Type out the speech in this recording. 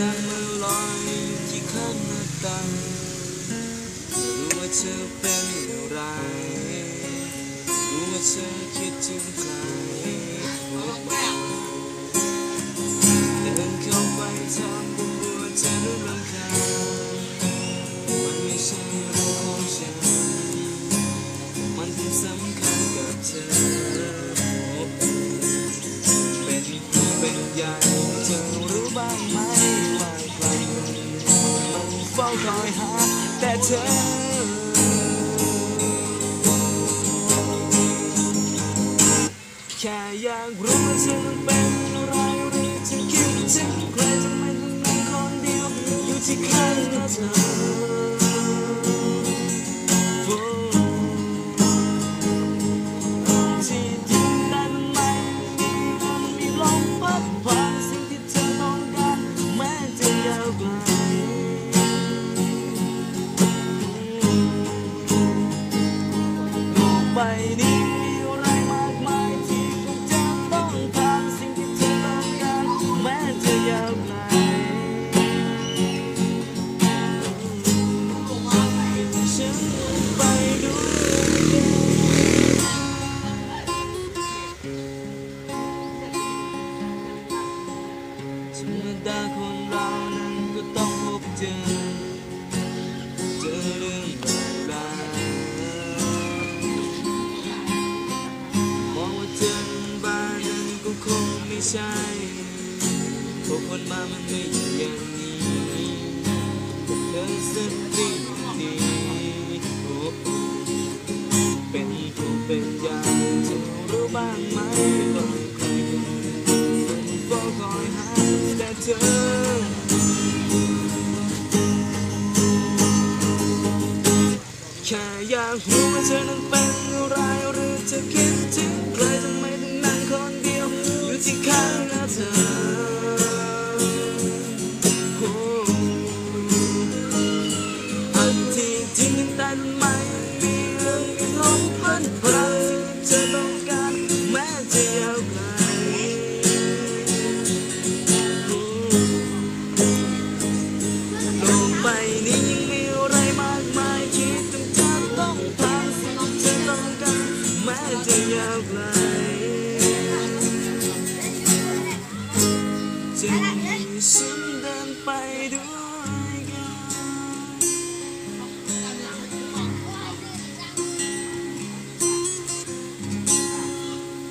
นั่งมาลอยอยที่ข้างหน้าต่างรู้ว่าเธอเป็นอะไรรู้ว่าเธอคิดถึง คอยหาแต่เธอ แค่อยากรู้ว่าเธอเป็นอะไรหรือเธอคิดถึงใครทำไมต้องมีคนเดียวอยู่ที่ข้างเธอ รรมดาคนเรานั้นก็ต้องพบเจอ เจอเรื่องราวมองว่าเธอบ้านนั้นก็คงไม่ใช่พราะคนมามันไม่อยู่อย่างนี้เธอสักทีดีโอ้โอ้เป็นผู้เป็นยา อยากรู้ว่าเธอนั้นเป็นอะไรหรือจะคิดถึงใครทำไมถึงนั่งคนเดียวอยู่ที่ข้างหน้าเธอโอ้อันที่จริงแต่ทำไม จะยาวไกลจะมีฉันเดินไปด้วย